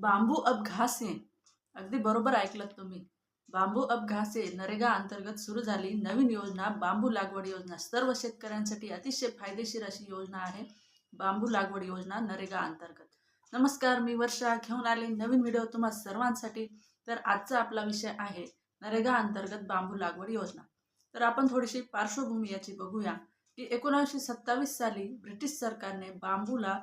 बांबू अपघासे अगदी बरोबर ऐकलं तुम्ही. बांबू अपघासे नरेगा अंतर्गत सुरू झाली नवीन योजना. बांबू लागवड योजना. सर्व शेतकऱ्यांसाठी अतिशय फायदेशीर अशी योजना आहे. बांबू लागवड योजना नरेगा अंतर्गत. नमस्कार मी वर्षा. घेऊन आले नवीन व्हिडिओ तुम्हा सर्वांसाठी. तर आजचा आपला विषय आहे नरेगा अंतर्गत बांबू लागवड योजना. तर आपण थोडीशी पार्श्वभूमी याची बघूया की एकोणीसशे सत्तावीस साली ब्रिटिश सरकारने बांबूला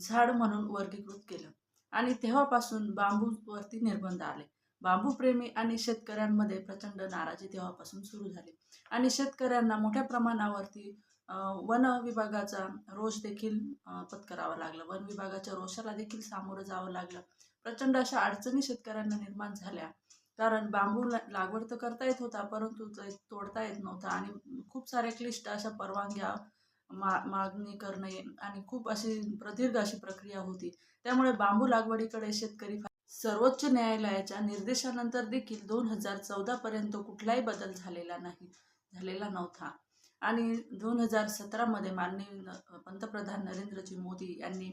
झाड म्हणून वर्गीकृत केलं. आणि तेव्हापासून बांबूवरती निर्बंध आले. बांबूप्रेमी आणि शेतकऱ्यांमध्ये प्रचंड नाराजी तेव्हापासून सुरू झाली. आणि शेतकऱ्यांना मोठ्या प्रमाणावरती वन विभागाचा रोष देखील पत्करावा लागला. वन विभागाच्या रोषाला देखील सामोरं जावं लागलं. प्रचंड अशा अडचणी शेतकऱ्यांना निर्माण झाल्या. कारण बांबू लागवड तर करता येत होता परंतु ते तोडता येत नव्हता. आणि खूप साऱ्या क्लिष्ट अशा परवानग्या मा मागणी करणे आणि खूप अशी प्रदीर्घ अशी प्रक्रिया होती. त्यामुळे बांबू लागवडीकडे शेतकरी सर्वोच्च न्यायालयाच्या निर्देशानंतर देखील दोन हजार चौदापर्यंत कुठलाही बदल झालेला नाही झालेला नव्हता. आणि दोन हजार सतरामध्ये माननीय पंतप्रधान नरेंद्रजी मोदी यांनी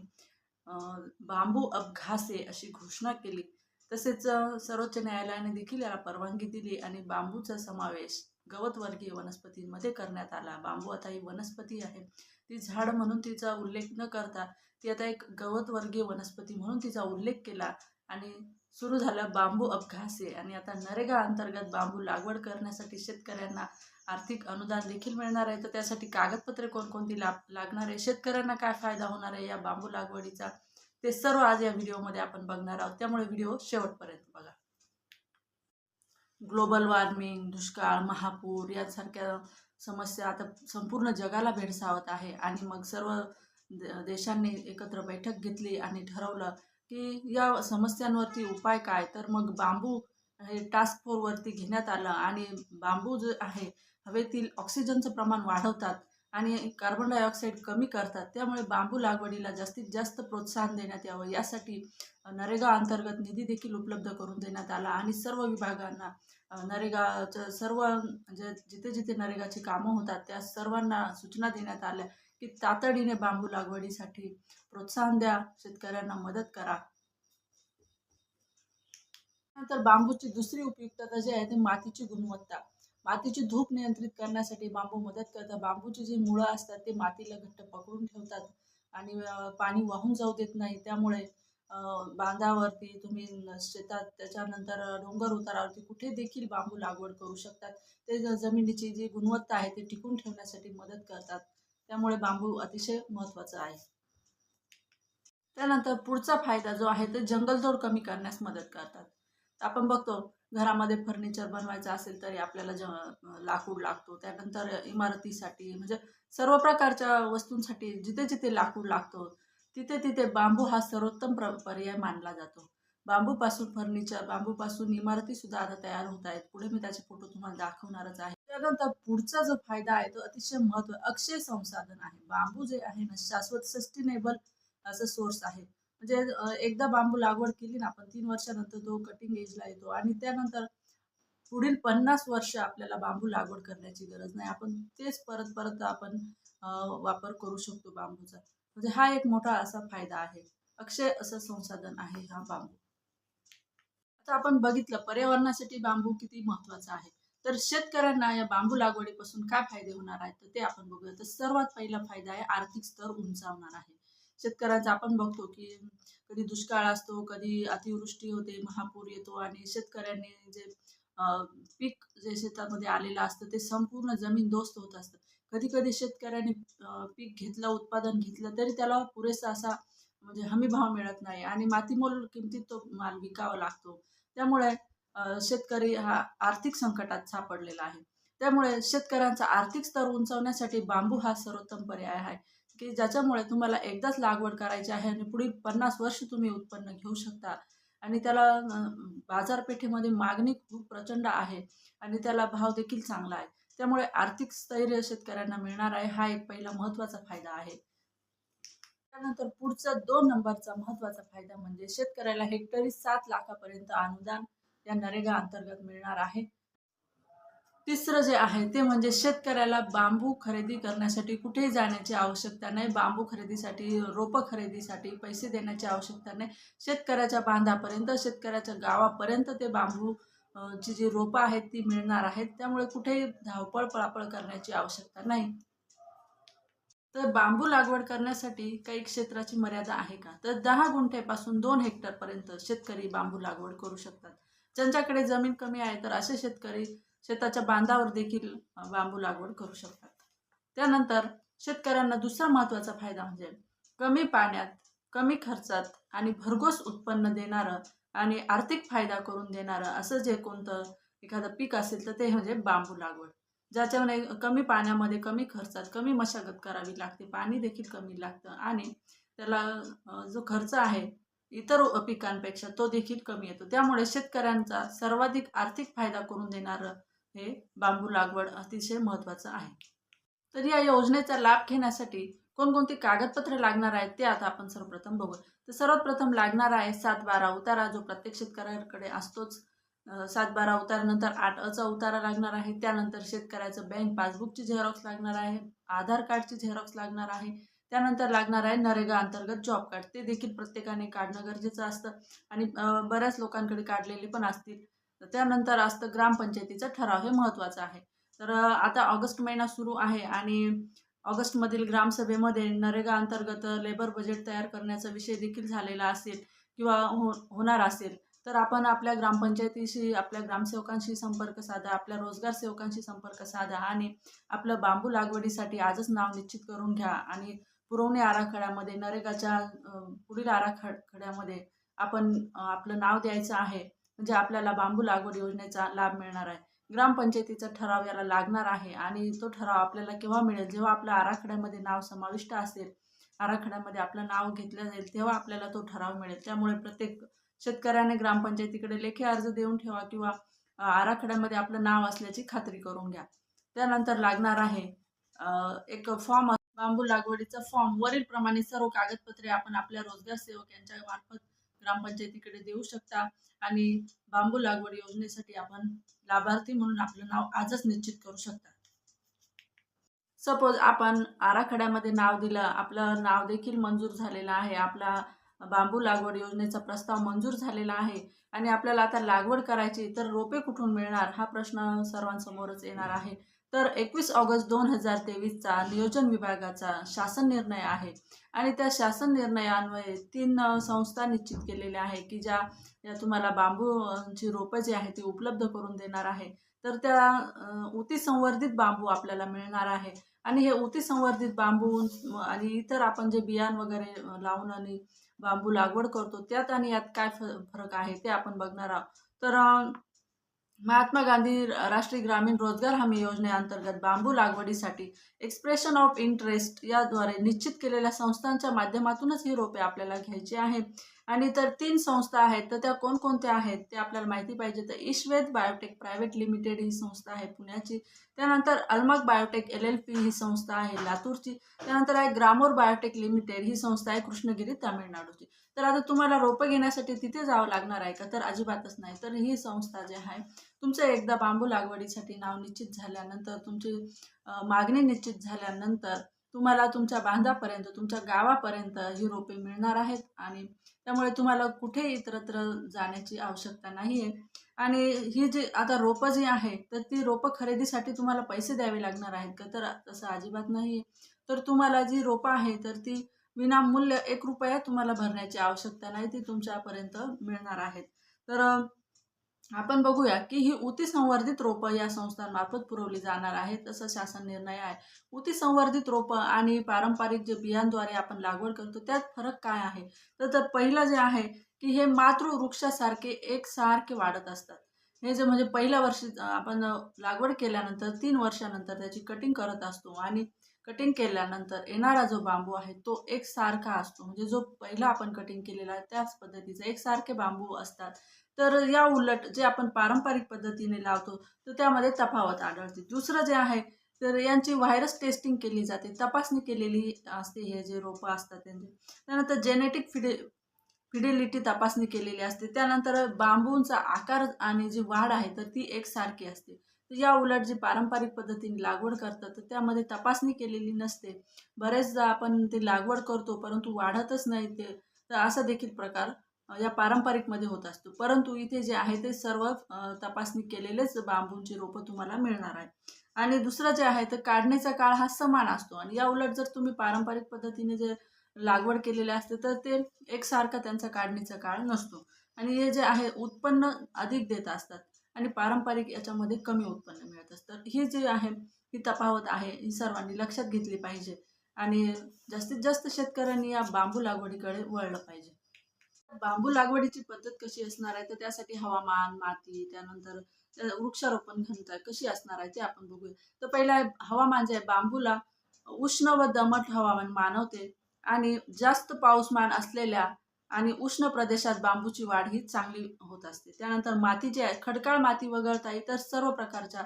बांबू अपघासे अशी घोषणा केली. तसेच सर्वोच्च न्यायालयाने देखील याला परवानगी दिली आणि बांबूचा समावेश गवतवर्गीय वनस्पतींमध्ये करण्यात आला. बांबू आता ही वनस्पती आहे. ती झाड म्हणून तिचा उल्लेख न करता ती आता एक गवतवर्गीय वनस्पती म्हणून तिचा उल्लेख केला आणि सुरू झालं बांबू अपघासे. आणि आता नरेगा अंतर्गत बांबू लागवड करण्यासाठी शेतकऱ्यांना आर्थिक अनुदान देखील मिळणार आहे. तर त्यासाठी कागदपत्रे कोणकोणती लाग लागणार आहे? शेतकऱ्यांना काय फायदा होणार आहे या बांबू लागवडीचा? ते सर्व आज या व्हिडिओमध्ये आपण बघणार आहोत. त्यामुळे व्हिडिओ शेवटपर्यंत बघा. ग्लोबल वॉर्मिंग दुष्काळ महापूर यासारख्या समस्या आता संपूर्ण जगाला भेडसावत आहे. आणि मग सर्व देशांनी एकत्र बैठक घेतली आणि ठरवलं की या समस्यांवरती उपाय काय? तर मग बांबू हे टास्क फोर्सवरती घेण्यात आलं आणि बांबू जे आहे हवेतील ऑक्सिजनचं प्रमाण वाढवतात. आणि कार्बन डायऑक्साईड कमी करतात. त्यामुळे बांबू लागवडीला जास्तीत जास्त प्रोत्साहन देण्यात यावं. यासाठी नरेगा अंतर्गत निधी देखील उपलब्ध करून देण्यात आला आणि सर्व विभागांना नरेगाचं सर्व म्हणजे जिथे जिथे नरेगाची कामं होतात त्या सर्वांना सूचना देण्यात आल्या की तातडीने बांबू लागवडीसाठी प्रोत्साहन द्या. शेतकऱ्यांना मदत करा. नंतर बांबूची दुसरी उपयुक्तता जी आहे ती मातीची गुणवत्ता. मातीची धूप नियंत्रित करण्यासाठी बांबू मदत करतात. बांबूची जी मुळं असतात ते मातीला घट्ट पकडून ठेवतात आणि पाणी वाहून जाऊ देत नाही. त्यामुळे बांधावरती तुम्ही शेतात त्याच्यानंतर डोंगर उतारावरती कुठे देखील बांबू लागवड करू शकतात. ते जमिनीची जी गुणवत्ता आहे ते टिकून ठेवण्यासाठी मदत करतात. त्यामुळे बांबू अतिशय महत्त्वाचा आहे. त्यानंतर पुढचा फायदा जो आहे ते जंगलतोड कमी करण्यास मदत करतात. आपण बघतो घरामध्ये फर्निचर बनवायचं असेल तरी आपल्याला ज लाकूड लागतो. त्यानंतर इमारतीसाठी म्हणजे सर्व प्रकारच्या वस्तूंसाठी जिथे जिथे लाकूड लागतो तिथे तिथे बांबू हा सर्वोत्तम प्र पर्याय मानला जातो. बांबूपासून फर्निचर बांबूपासून इमारतीसुद्धा आता तयार होत आहेत. पुढे मी त्याचे फोटो तुम्हाला दाखवणारच आहे. त्यानंतर पुढचा जो फायदा आहे तो अतिशय महत्त्व अक्षय संसाधन आहे. बांबू जे आहे ना शाश्वत सस्टेनेबल असं सोर्स आहे. म्हणजे एकदा बांबू लागवड केली ना आपण तीन वर्षानंतर तो कटिंग एजला येतो आणि त्यानंतर पुढील पन्नास वर्ष आपल्याला बांबू लागवड करण्याची गरज नाही. आपण तेच परत परत आपण वापर करू शकतो बांबूचा. म्हणजे हा एक मोठा असा फायदा आहे. अक्षय असं संसाधन आहे हा बांबू. आता आपण बघितलं पर्यावरणासाठी बांबू किती महत्त्वाचा आहे. तर शेतकऱ्यांना या बांबू लागवडीपासून काय फायदे होणार आहेत तर ते आपण बघूया. तर सर्वात पहिला फायदा आहे आर्थिक स्तर उंचावणार आहे. शेतकऱ्यांचा आपण बघतो की कधी दुष्काळ असतो कधी अतिवृष्टी होते महापूर येतो आणि शेतकऱ्यांनी जे पीक जे शेतामध्ये आलेलं असतं ते संपूर्ण जमीन दोस्त होत असतं. कधी कधी शेतकऱ्यांनी पीक घेतलं उत्पादन घेतलं तरी त्याला पुरेसा असा म्हणजे हमी भाव मिळत नाही आणि मातीमोल किमतीत तो माल विकावा लागतो. त्यामुळे शेतकरी हा आर्थिक संकटात सापडलेला आहे. त्यामुळे शेतकऱ्यांचा आर्थिक स्तर उंचावण्यासाठी बांबू हा सर्वोत्तम पर्याय आहे. की ज्याच्यामुळे तुम्हाला एकदाच लागवड करायची आहे आणि पुढील पन्नास वर्ष तुम्ही उत्पन्न घेऊ शकता. आणि त्याला बाजारपेठेमध्ये मागणी खूप प्रचंड आहे आणि त्याला भाव देखील चांगला आहे. त्यामुळे आर्थिक स्थैर्य शेतकऱ्यांना मिळणार आहे हा एक पहिला महत्त्वाचा फायदा आहे. त्यानंतर पुढचा दोन नंबरचा महत्त्वाचा फायदा म्हणजे शेतकऱ्याला हेक्टरी सात लाखापर्यंत अनुदान या नरेगा अंतर्गत मिळणार आहे. तिसरं जे आहे ते म्हणजे शेतकऱ्याला बांबू खरेदी करण्यासाठी कुठेही जाण्याची आवश्यकता नाही. बांबू खरेदीसाठी रोपं खरेदीसाठी पैसे देण्याची आवश्यकता नाही. शेतकऱ्याच्या बांधापर्यंत शेतकऱ्याच्या गावापर्यंत ते बांबू ची जी रोपं आहेत ती मिळणार आहेत. त्यामुळे कुठेही धावपळ पळापळ करण्याची आवश्यकता नाही. तर बांबू लागवड करण्यासाठी काही क्षेत्राची मर्यादा आहे का? तर दहा गुंठेपासून दोन हेक्टरपर्यंत शेतकरी बांबू लागवड करू शकतात. ज्यांच्याकडे जमीन कमी आहे तर असे शेतकरी शेताच्या बांधावर देखील बांबू लागवड करू शकतात. त्यानंतर शेतकऱ्यांना दुसरा महत्त्वाचा फायदा म्हणजे कमी पाण्यात कमी खर्चात आणि भरघोस उत्पन्न देणारं आणि आर्थिक फायदा करून देणारं असं जे कोणतं एखादं पीक असेल तर ते म्हणजे बांबू लागवड. ज्याच्यामध्ये कमी पाण्यामध्ये कमी खर्चात कमी मशागत करावी लागते पाणी देखील कमी लागतं आणि त्याला जो खर्च आहे इतर पिकांपेक्षा तो देखील कमी येतो. त्यामुळे शेतकऱ्यांचा सर्वाधिक आर्थिक फायदा करून देणारं हे बांबू लागवड अतिशय महत्त्वाचं आहे. तर या योजनेचा लाभ घेण्यासाठी कोणकोणती कागदपत्रे लागणार आहेत ते आता आपण सर्वप्रथम बघू तर सर्वात प्रथम लागणार आहे सात बारा उतारा जो प्रत्येक शेतकऱ्याकडे असतोच. सात बारा उतारानंतर आठ अचा उतारा लागणार आहे. त्यानंतर शेतकऱ्याचं बँक पासबुकची झेरॉक्स लागणार आहे. आधार कार्डची झेरॉक्स लागणार आहे. त्यानंतर लागणार आहे नरेगा अंतर्गत जॉब कार्ड. ते देखील प्रत्येकाने काढणं गरजेचं असतं. आणि बऱ्याच लोकांकडे काढलेले पण असतील. तर त्यानंतर असतं ग्रामपंचायतीचा ठराव हे महत्त्वाचं आहे. तर आता ऑगस्ट महिना सुरू आहे आणि ऑगस्टमधील ग्रामसभेमध्ये नरेगा अंतर्गत लेबर बजेट तयार करण्याचा विषय देखील झालेला असेल किंवा हो होणार असेल तर आपण आपल्या ग्रामपंचायतीशी आपल्या ग्रामसेवकांशी संपर्क साधा आपल्या रोजगार सेवकांशी संपर्क साधा आणि आपलं बांबू लागवडीसाठी आजच नाव निश्चित करून घ्या आणि पुरवणी आराखड्यामध्ये नरेगाच्या पुढील आराखड्यामध्ये आपण आपलं नाव द्यायचं आहे. म्हणजे आपल्याला बांबू लागवड योजनेचा लाभ मिळणार आहे. ग्रामपंचायतीचा ठराव याला लागणार आहे आणि तो ठराव आपल्याला केव्हा मिळेल? जेव्हा आपल्या आराखड्यामध्ये नाव समाविष्ट असेल आराखड्यामध्ये आपलं नाव घेतलं जाईल तेव्हा आपल्याला तो ठराव मिळेल. त्यामुळे प्रत्येक शेतकऱ्याने ग्रामपंचायतीकडे लेखी अर्ज देऊन ठेवा किंवा आराखड्यामध्ये आपलं नाव असल्याची खात्री करून घ्या. त्यानंतर लागणार आहे एक फॉर्म बांबू लागवडीचा फॉर्म. वरील प्रमाणे सर्व कागदपत्रे आपण आपल्या रोजगार सेवक यांच्या मार्फत ग्रामपंचायतीकडे देऊ शकता. आणि बांबू लागवड योजनेसाठी आपण लाभार्थी म्हणून आपलं नाव आजच निश्चित करू शकता. सपोज आपण आराखड्यामध्ये नाव दिलं आपलं नाव देखील मंजूर झालेलं आहे. आपला बांबू लागवड योजनेचा प्रस्ताव मंजूर झालेला आहे. आणि आपल्याला आता लागवड करायची तर रोपे कुठून मिळणार? हा प्रश्न सर्वांसमोरच येणार आहे. तर एकवीस ऑगस्ट दोन हजार तेवीसचा नियोजन विभागाचा शासन निर्णय आहे. आणि त्या शासन निर्णयान्वये तीन संस्था निश्चित केलेल्या आहे की ज्या या तुम्हाला बांबूची रोपं जी आहे ती उपलब्ध करून देणार आहे. तर त्या अ, संवर्धित बांबू आपल्याला मिळणार आहे. आणि हे उती संवर्धित बांबू आणि इतर आपण जे बियाण वगैरे लावून आणि बांबू लागवड करतो त्यात आणि यात काय फरक आहे ते आपण बघणार आहोत. तर महात्मा गांधी राष्ट्रीय ग्रामीण रोजगार हमी योजनेअंतर्गत बांबू लागवडीसाठी एक्सप्रेशन ऑफ इंटरेस्ट याद्वारे निश्चित केलेल्या संस्थांच्या माध्यमातूनच ही रोपे आपल्याला घ्यायची आहे आणि तर तीन संस्था आहेत तर त्या कोणकोणत्या आहेत ते आपल्याला माहिती पाहिजे. तर ईश्वेद बायोटेक प्रायव्हेट लिमिटेड ही संस्था आहे पुण्याची. त्यानंतर अल्मक बायोटेक एल एल पी ही संस्था आहे लातूरची. त्यानंतर आहे ग्रामोर बायोटेक लिमिटेड ही संस्था आहे कृष्णगिरी तामिळनाडूची. तर आता तुम्हाला रोपं घेण्यासाठी तिथे जावं लागणार आहे का? तर अजिबातच नाही. तर ही संस्था जी आहे तुमचं एकदा बांबू लागवडीसाठी नाव निश्चित झाल्यानंतर तुमची मागणी निश्चित झाल्यानंतर तुम्हाला तुमच्या बांधापर्यंत तुमच्या गावापर्यंत ही रोपे मिळणार आहेत आणि त्यामुळे तुम्हाला कुठे इतरत्र जाण्याची आवश्यकता नाही आहे आणि ही जी आता रोपं जी आहे तर ती रोपं खरेदीसाठी तुम्हाला पैसे द्यावे लागणार आहेत का? तर तसं अजिबात नाही आहे तर तुम्हाला जी रोपं आहे तर ती विनामूल्य एक रुपया तुम्हाला भरण्याची आवश्यकता नाही ती तुमच्यापर्यंत मिळणार आहेत. तर आपण बघूया की ही उती संवर्धित रोपं या संस्थांमार्फत पुरवली जाणार आहेत असं शासन निर्णय आहे. उती संवर्धित रोपं आणि पारंपरिक जे बियांद्वारे आपण लागवड करतो त्यात फरक काय आहे? तर तर पहिलं जे आहे की हे मातृवृक्षासारखे एकसारखे वाढत असतात. हे जे म्हणजे पहिल्या वर्षी आपण लागवड केल्यानंतर तीन वर्षानंतर त्याची कटिंग करत असतो आणि कटिंग केल्यानंतर येणारा जो बांबू आहे तो एकसारखा असतो. म्हणजे जो पहिला आपण कटिंग केलेला आहे त्याच पद्धतीचा एकसारखे बांबू असतात. तर या उलट जे आपण पारंपरिक पद्धतीने लावतो तर त्यामध्ये तफावत आढळते. दुसरं जे आहे तर यांची व्हायरस टेस्टिंग केली जाते. तपासणी केलेली असते हे जे रोपं असतात त्यांची. त्यानंतर जेनेटिक फिडे फिडेलिटी तपासणी केलेली असते. त्यानंतर बांबूंचा आकार आणि जी वाढ आहे तर ती एकसारखी असते. तर या उलट जी पारंपरिक पद्धतीने लागवड करतात तर त्यामध्ये तपासणी केलेली नसते. बरेचदा आपण ते लागवड करतो परंतु वाढतच नाही ते. तर असा देखील प्रकार या पारंपरिकमध्ये होत असतो. परंतु इथे जे आहे ते सर्व तपासणी केलेलेच बांबूची रोपं तुम्हाला मिळणार आहे. आणि दुसरं जे आहे तर काढण्याचा काळ हा समान असतो. आणि या उलट जर तुम्ही पारंपरिक पद्धतीने जे लागवड केलेले असते तर ते एकसारखा त्यांचा काढणीचा काळ नसतो. आणि हे जे आहे उत्पन्न अधिक देत असतात. आणि पारंपरिक याच्यामध्ये कमी उत्पन्न मिळत असतं. ही जी आहे ही तफावत आहे ही सर्वांनी लक्षात घेतली पाहिजे. आणि जास्तीत जास्त शेतकऱ्यांनी या बांबू लागवडीकडे वळलं पाहिजे. बांबू लागवडीची पद्धत कशी असणार आहे? तर त्यासाठी हवामान माती त्यानंतर वृक्षारोपण घनता कशी असणार आहे ते आपण बघूया. तर पहिला आहे हवामान जे आहे बांबूला उष्ण व दमट हवामान मानवते आणि जास्त पाऊसमान असलेल्या आणि उष्ण प्रदेशात बांबूची वाढ ही चांगली होत असते. त्यानंतर माती जी आहे खडकाळ माती वगळता इतर सर्व प्रकारच्या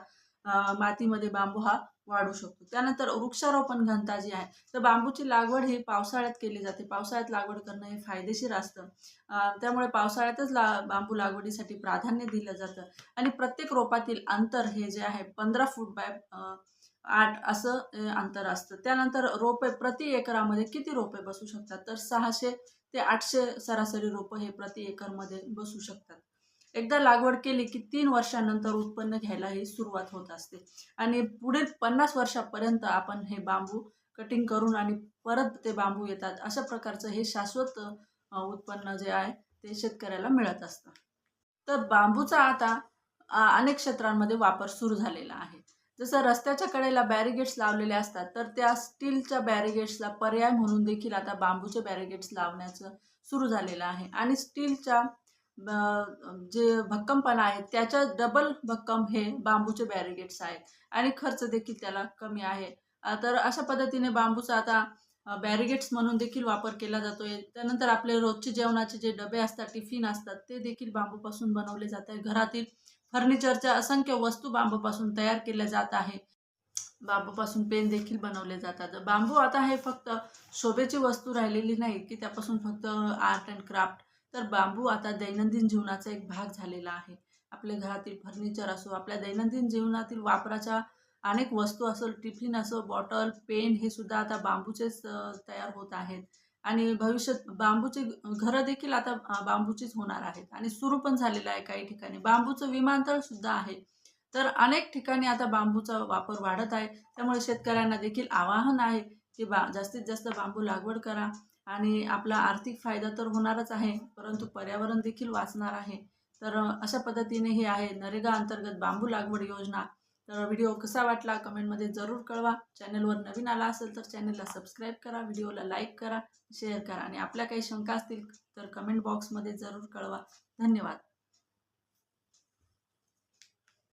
मातीमध्ये बांबू हा वाढू शकतो. त्यानंतर वृक्षारोपण घनता जी आहे तर बांबूची लागवड ही पावसाळ्यात केली जाते. पावसाळ्यात लागवड करणं हे फायदेशीर असतं. त्यामुळे पावसाळ्यातच ला बांबू लागवडीसाठी प्राधान्य दिलं जातं. आणि प्रत्येक रोपातील अंतर हे जे आहे पंधरा फूट बाय आठ असं अंतर असतं. त्यानंतर रोपे प्रति एकरामध्ये किती रोपे बसू शकतात? तर सहाशे ते आठशे सरासरी रोपं हे प्रति एकरमध्ये बसू शकतात. एकदा लागवड केली की तीन वर्षानंतर उत्पन्न घ्यायला ही सुरुवात होत असते. आणि पुढील पन्नास वर्षापर्यंत आपण हे बांबू कटिंग करून आणि परत ते बांबू येतात अशा प्रकारचं हे शाश्वत उत्पन्न जे आहे ते शेतकऱ्याला मिळत असतं. तर बांबूचा आता अनेक क्षेत्रांमध्ये वापर सुरू झालेला आहे. जसं रस्त्याच्या कडेला बॅरिगेट्स लावलेले असतात तर त्या स्टीलच्या बॅरिगेट्सला पर्याय म्हणून देखील आता बांबूचे बॅरिगेट्स लावण्याचं सुरू झालेलं आहे. आणि स्टीलच्या जे भक्कमपणा आहे त्याच्या डबल भक्कम हे बांबूचे बॅरिगेट्स आहेत. आणि खर्च देखील त्याला कमी आहे. तर अशा पद्धतीने बांबूचा आता बॅरिगेट्स म्हणून देखील वापर केला जातोय. त्यानंतर आपले रोजचे जेवणाचे जे डबे असतात टिफिन असतात ते देखील बांबूपासून बनवले जात आहे घरातील फर्निचरच्या असंख्य वस्तू बांबूपासून तयार केल्या जात आहे. बांबूपासून पेन देखील बनवले जातात. बांबू आता हे फक्त शोभेची वस्तू राहिलेली नाही की त्यापासून फक्त आर्ट अँड क्राफ्ट तर बांबू आता दैनंदिन जीवनाचा एक भाग झालेला आहे. आपल्या घरातील फर्निचर असो आपल्या दैनंदिन जीवनातील वापराच्या अनेक वस्तू असो टिफिन असो बॉटल पेन हे सुद्धा आता बांबूचेच तयार होत आहेत. आणि भविष्यात बांबूचे घरं देखील आता बांबूचीच होणार आहेत. आणि सुरू पण झालेलं आहे काही ठिकाणी. बांबूचं विमानतळ सुद्धा आहे. तर अनेक ठिकाणी आता बांबूचा वापर वाढत आहे. त्यामुळे शेतकऱ्यांना देखील आवाहन आहे की बा जास्तीत जास्त बांबू लागवड करा आणि आपला आर्थिक फायदा तर होणारच आहे परंतु पर्यावरण देखील वाचणार आहे. तर अशा पद्धतीने हे आहे नरेगा अंतर्गत बांबू लागवड योजना. तर व्हिडिओ कसा वाटला कमेंटमध्ये जरूर कळवा. चॅनलवर नवीन आला असेल तर चॅनलला सबस्क्राईब करा व्हिडिओला लाईक करा शेअर करा आणि आपल्या काही शंका असतील तर कमेंट बॉक्समध्ये जरूर कळवा. धन्यवाद.